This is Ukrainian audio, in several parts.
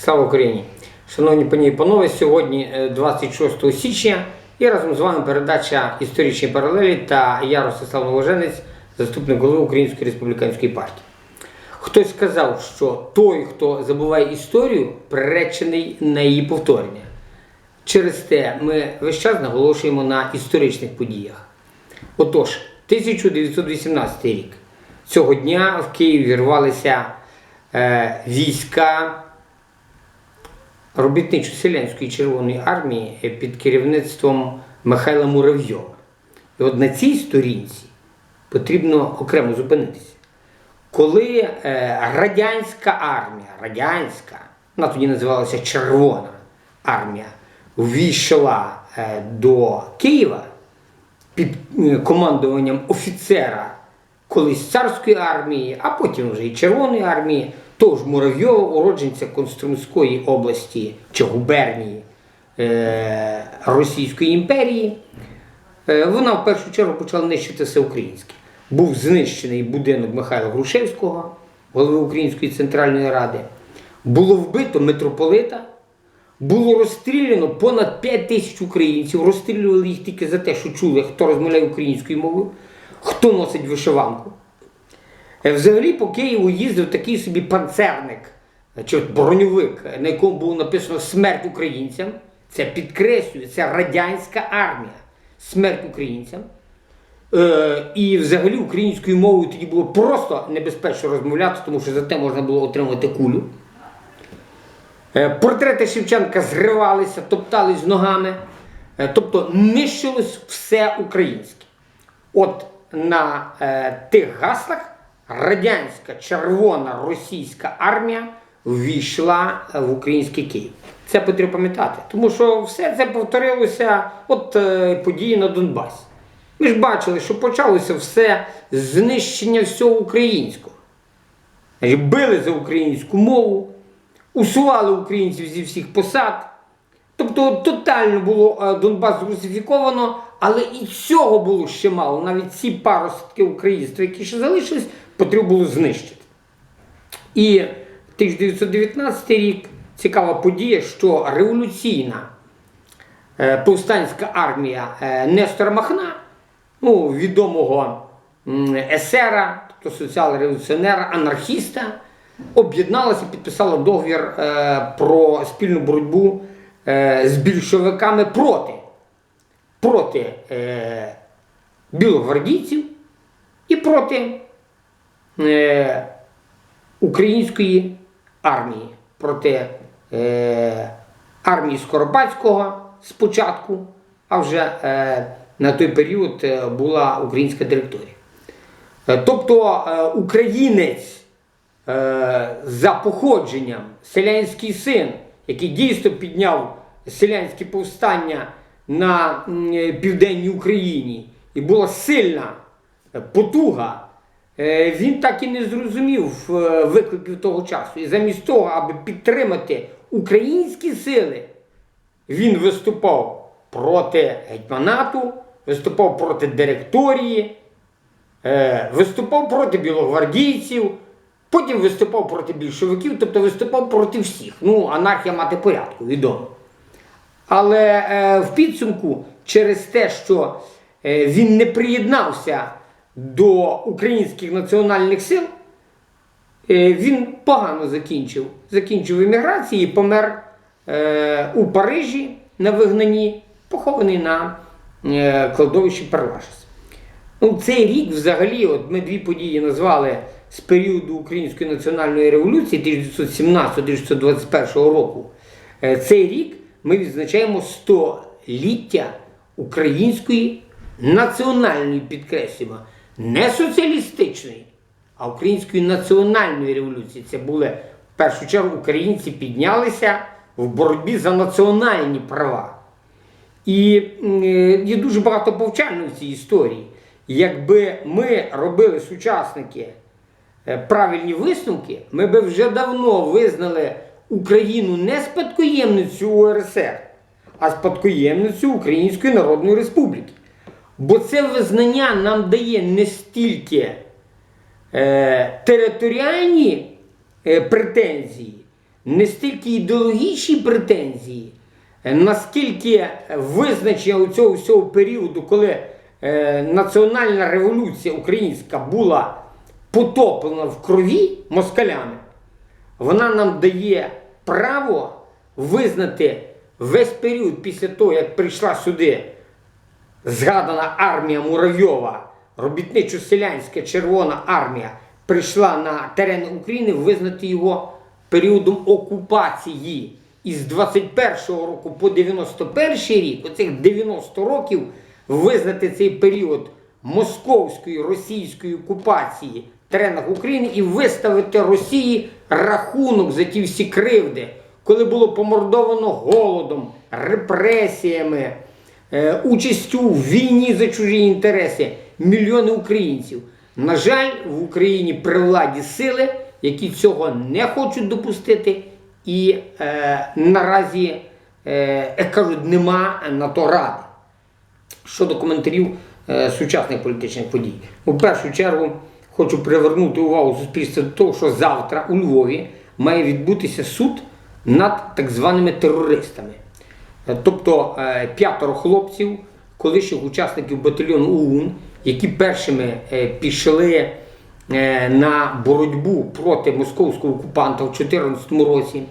Слава Україні! Шановні пані і панове, сьогодні е, 26 січня і разом з вами передача історичні паралелі та я Ростислав Новоженець, заступник голови Української республіканської партії. Хтось сказав, що той, хто забуває історію, приречений на її повторення. Через те ми весь час наголошуємо на історичних подіях. Отож, 1918 рік. Цього дня в Київ вірвалися е, війська робітничо-селянської Червоної армії е, під керівництвом Михайла Муравйова. І от на цій сторінці потрібно окремо зупинитися. Коли е, радянська армія, радянська, вона тоді називалася Червона армія, ввійшла е, до Києва під командуванням офіцера колись царської армії, а потім вже і Червоної армії, того ж Муравйова, уродженця Конструмської області чи губернії е, Російської імперії, е, вона в першу чергу почала нищити все українське. Був знищений будинок Михайла Грушевського, голови Української центральної ради. Було вбито митрополита, було розстріляно понад 5 тисяч українців. Розстрілювали їх тільки за те, що чули, хто розмовляє українською мовою, хто носить вишиванку. Е, Взагалі по Києву їздив такий собі панцерник, чи броньовик, на якому було написано Смерть українцям. Це підкреслює, це радянська армія. Смерть українцям. Е, і взагалі українською мовою тоді було просто небезпечно розмовляти, тому що за те можна було отримати кулю. Е, Портрети Шевченка зривалися, топтались ногами, Е, тобто нищилось все українське. От на е, тих гаслах радянська червона російська армія ввійшла е, в український Київ. Це потрібно пам'ятати, тому що все це повторилося от е, події на Донбасі. Ми ж бачили, що почалося все знищення всього українського. Били за українську мову, усували українців зі всіх посад. Тобто тотально було е, Донбас зрусифіковано, але і цього було ще мало. Навіть ці паростки українства, які ще залишились, потрібно було знищити. І 1919 рік цікава подія, що революційна е, повстанська армія е, Нестора Махна, ну, відомого есера, тобто соціал-революціонера, анархіста, об'єдналася і підписала договір про спільну боротьбу з більшовиками проти, проти е, білогвардійців і проти е, української армії, проти е, армії Скоропадського спочатку, а вже е, на той період е, була українська директорія. Е, Тобто е, українець е, за походженням, селянський син, який дійсно підняв селянські повстання на е, південній Україні, і була сильна потуга, е, він так і не зрозумів е, викликів того часу. І замість того, аби підтримати українські сили, він виступав проти гетьманату, виступав проти директорії, виступав проти білогвардійців, потім виступав проти більшовиків, тобто виступав проти всіх. Ну, анархія мати порядку, відомо. Але е, в підсумку, через те, що е, він не приєднався до українських національних сил, е, він погано закінчив. Закінчив еміграцію і помер е, у Парижі на вигнанні, похований на е, кладовищі Перлашес. Ну, цей рік взагалі, от ми дві події назвали з періоду Української національної революції 1917-1921 року. Е, Цей рік ми відзначаємо століття української національної, підкреслюємо, не соціалістичної, а української національної революції. Це були в першу чергу українці піднялися в боротьбі за національні права. І е, є дуже багато повчального в цій історії. Якби ми робили сучасники правильні висновки, ми би вже давно визнали Україну не спадкоємницю УРСР, а спадкоємницю Української Народної Республіки. Бо це визнання нам дає не стільки е, територіальні е, претензії, не стільки ідеологічні претензії, е, наскільки визначення цього всього періоду, коли е, національна революція українська була потоплена в крові москалями, вона нам дає право визнати весь період після того, як прийшла сюди згадана армія Муравйова, робітничо-селянська Червона армія, прийшла на терени України, визнати його періодом окупації. І з 21-го року по 91 рік, оцих 90 років, визнати цей період московської російської окупації теренах України і виставити Росії рахунок за ті всі кривди, коли було помордовано голодом, репресіями, е, участю в війні за чужі інтереси мільйони українців. На жаль, в Україні при владі сили, які цього не хочуть допустити, і е, наразі, е, як кажуть, нема на то ради. Щодо коментарів е, сучасних політичних подій. У першу чергу хочу привернути увагу суспільства до того, що завтра у Львові має відбутися суд над так званими терористами. Е, Тобто е, п'ятеро хлопців, колишніх учасників батальйону ОУН, які першими е, пішли на боротьбу проти московського окупанта в 2014 році,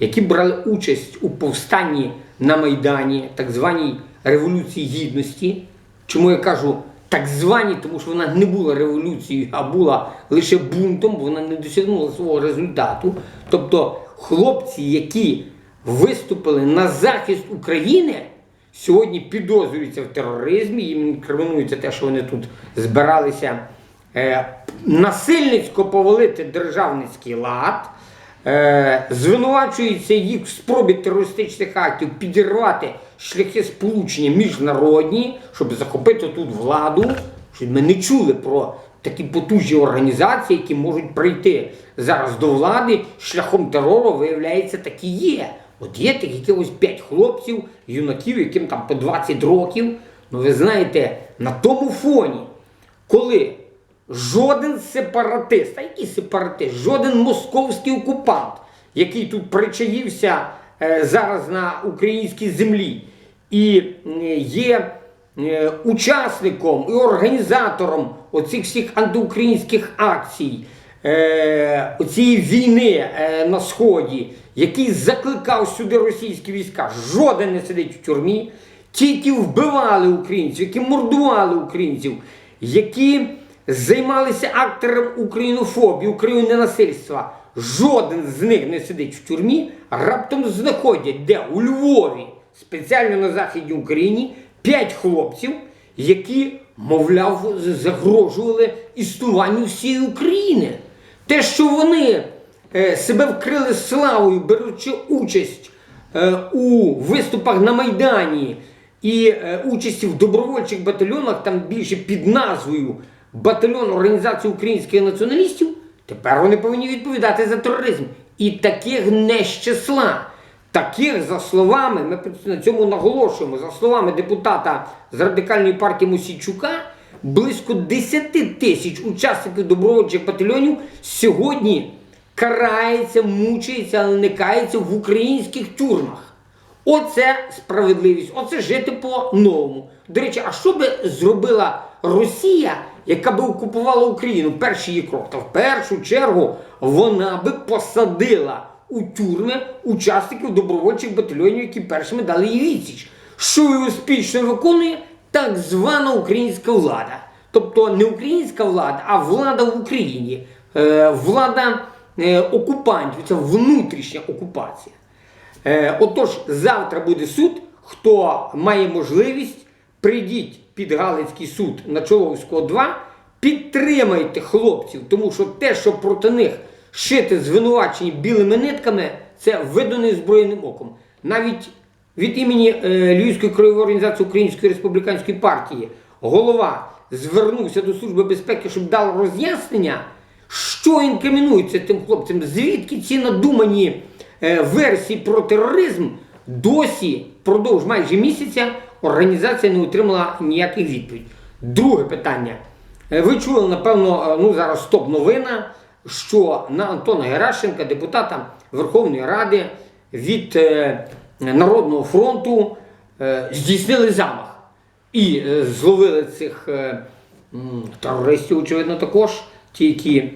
які брали участь у повстанні на Майдані, так званій Революції Гідності. Чому я кажу так звані, тому що вона не була революцією, а була лише бунтом, вона не досягнула свого результату. Тобто хлопці, які виступили на захист України, сьогодні підозрюються в тероризмі, їм інкримінується те, що вони тут збиралися е, насильницько повалити державницький лад. Е, звинувачується їх в спробі терористичних актів підірвати шляхи сполучення міжнародні, щоб захопити тут владу, щоб ми не чули про такі потужні організації, які можуть прийти зараз до влади шляхом терору, виявляється, такі є. От є таких якихось п'ять хлопців, юнаків, яким там по 20 років. Ну ви знаєте, на тому фоні, коли жоден сепаратист, а який сепаратист, жоден московський окупант, який тут причаївся е, зараз на українській землі. І є е, учасником і організатором оцих всіх антиукраїнських акцій, е, цієї війни на Сході, який закликав сюди російські війська, жоден не сидить в тюрмі. Ті, які вбивали українців, які мордували українців, які займалися актором українофобії, україноненасильства, жоден з них не сидить в тюрмі, раптом знаходять, де у Львові, спеціально на Західній Україні, п'ять хлопців, які, мовляв, загрожували існуванню всієї України. Те, що вони е, себе вкрили славою, беручи участь е, у виступах на Майдані і е, участі в добровольчих батальйонах, там більше під назвою Батальйон Організації українських націоналістів, тепер вони повинні відповідати за тероризм. І таких не з числа. Таких, за словами, ми на цьому наголошуємо, за словами депутата з радикальної партії Мосійчука, близько 10 тисяч учасників добровольчих батальйонів сьогодні карається, мучається, але не кається в українських тюрмах. Оце справедливість, оце жити по-новому. До речі, а що би зробила Росія, яка би окупувала Україну? Перший її крок. Та в першу чергу вона би посадила у тюрми учасників добровольчих батальйонів, які першими дали їй відсіч. Що і успішно виконує так звана українська влада. Тобто не українська влада, а влада в Україні. Е, влада е, окупантів, це внутрішня окупація. Е, отож, завтра буде суд. Хто має можливість, прийдіть під Галицький суд на Чоловського 2, підтримайте хлопців, тому що те, що проти них шити звинувачені білими нитками, це видно неозброєним оком. Навіть від імені е, Львівської краєвої організації Української республіканської партії голова звернувся до Служби безпеки, щоб дав роз'яснення, що інкримінується тим хлопцям, звідки ці надумані е, версії про тероризм досі впродовж майже місяця організація не отримала ніяких відповідей. Друге питання. Е, Ви чули, напевно, е, ну зараз стоп-новина. що на Антона Геращенка, депутата Верховної Ради від е, Народного фронту, здійснили замах. І зловили цих терористів, очевидно, також, ті, які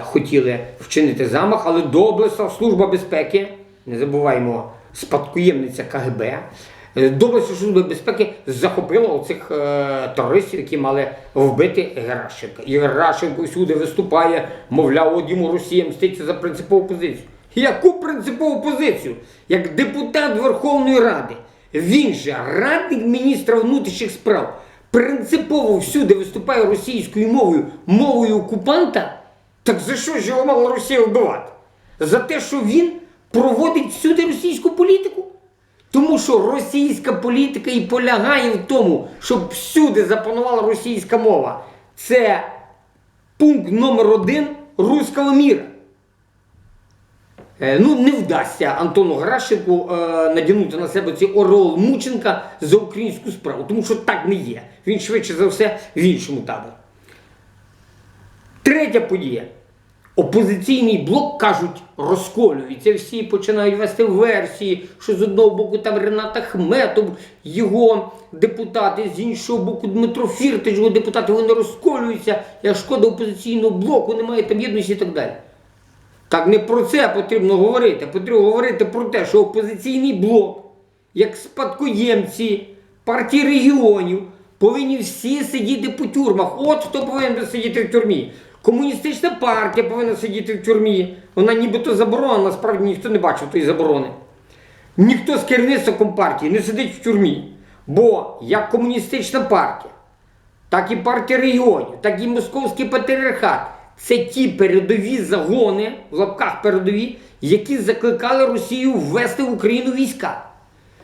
хотіли вчинити замах, але доблесна Служба безпеки, не забуваємо, спадкоємниця КГБ, е, доблесна Служба безпеки захопила оцих е, терористів, які мали вбити Геращенка. І Геращенко всюди виступає, мовляв, от йому Росія мститься за принципову позицію. Яку принципову позицію? Як депутат Верховної Ради, він же радник міністра внутрішніх справ, принципово всюди виступає російською мовою, мовою окупанта. Так за що ж його мала Росія вбивати? За те, що він проводить всюди російську політику? Тому що російська політика і полягає в тому, щоб всюди запанувала російська мова. Це пункт номер один руського міра. Е, Ну, не вдасться Антону Гращенку е, надягнути на себе цей ореол Мученка за українську справу, тому що так не є. Він швидше за все в іншому таборі. Третя подія. Опозиційний блок, кажуть, розколюється. Всі починають вести версії, що з одного боку там Ренат Ахметов, його депутати, з іншого боку Дмитро Фіртич, його депутати, вони розколюються. Я шкода опозиційного блоку, немає там єдності і так далі. Так не про це потрібно говорити. Потрібно говорити про те, що опозиційний блок, як спадкоємці партії регіонів, повинні всі сидіти по тюрмах. От хто повинен сидіти в тюрмі. Комуністична партія повинна сидіти в тюрмі. Вона нібито заборонена, насправді ніхто не бачив тої заборони. Ніхто з керівництва компартії не сидить в тюрмі. Бо як комуністична партія, так і партія регіонів, так і московський патріархат. Це ті передові загони, в лапках передові, які закликали Росію ввести в Україну війська.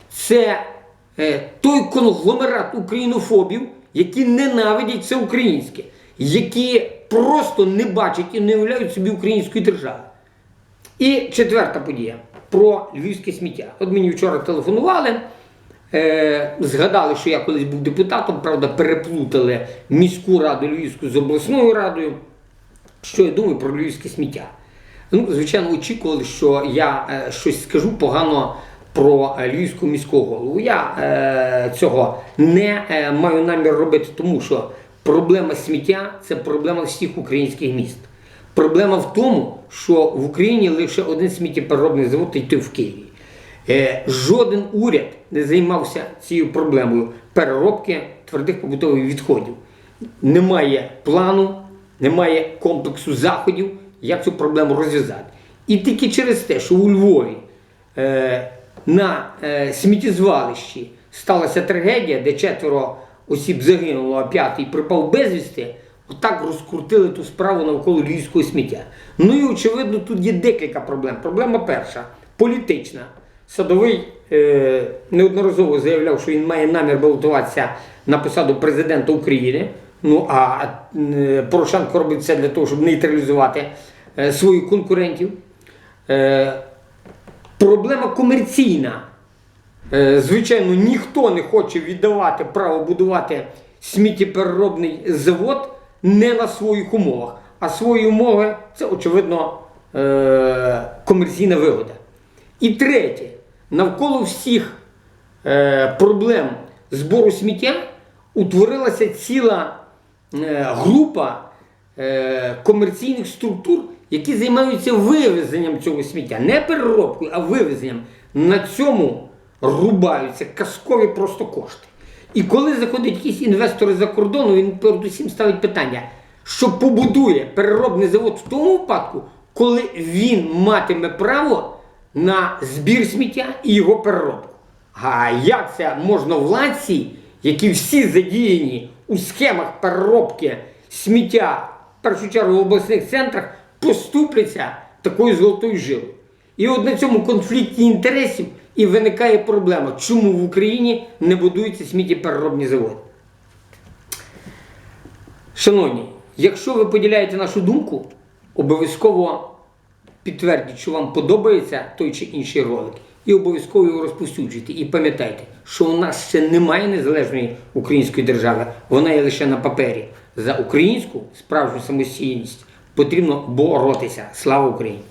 Це е, той конгломерат українофобів, які ненавидять все українське, які просто не бачать і не уявляють собі української держави. І четверта подія про львівське сміття. От мені вчора телефонували, е, згадали, що я колись був депутатом, правда, переплутали міську раду Львівську з обласною радою. Що я думаю про львівське сміття? Ну, звичайно, очікували, що я е, щось скажу погано про е, львівську міську голову. Я е, цього не е, маю намір робити, тому що проблема сміття це проблема всіх українських міст. Проблема в тому, що в Україні лише один сміттєпереробний завод і той в Києві. Е, жоден уряд не займався цією проблемою переробки твердих побутових відходів. Немає плану, немає комплексу заходів, як цю проблему розв'язати. І тільки через те, що у Львові е, на е, сміттєзвалищі сталася трагедія, де четверо осіб загинуло, а п'ятий припав безвісти, отак розкрутили ту справу навколо львівського сміття. Ну і очевидно, тут є декілька проблем. Проблема перша політична. Садовий е, неодноразово заявляв, що він має намір балотуватися на посаду президента України. Ну а е, Порошенко робить це для того, щоб нейтралізувати е, своїх конкурентів. Е, проблема комерційна. Е, Звичайно, ніхто не хоче віддавати право будувати сміттєпереробний завод не на своїх умовах. А свої умови це, очевидно, е, комерційна вигода. І третє, навколо всіх е, проблем збору сміття утворилася ціла група комерційних структур, які займаються вивезенням цього сміття, не переробкою, а вивезенням. На цьому рубаються казкові просто кошти. І коли заходять якісь інвестори за кордону, він передусім ставить питання, що побудує переробний завод в тому випадку, коли він матиме право на збір сміття і його переробку. А як це можна владці, які всі задіяні у схемах переробки сміття, в першу чергу в обласних центрах, поступляться такою золотою жилою? І от на цьому конфлікті інтересів і виникає проблема, чому в Україні не будуються сміттєпереробні заводи. Шановні, якщо ви поділяєте нашу думку, обов'язково підтвердіть, що вам подобається той чи інший ролик. І обов'язково його розповсюджуйте. І пам'ятайте, що у нас ще немає незалежної української держави, вона є лише на папері. За українську справжню самостійність Потрібно боротися. Слава Україні!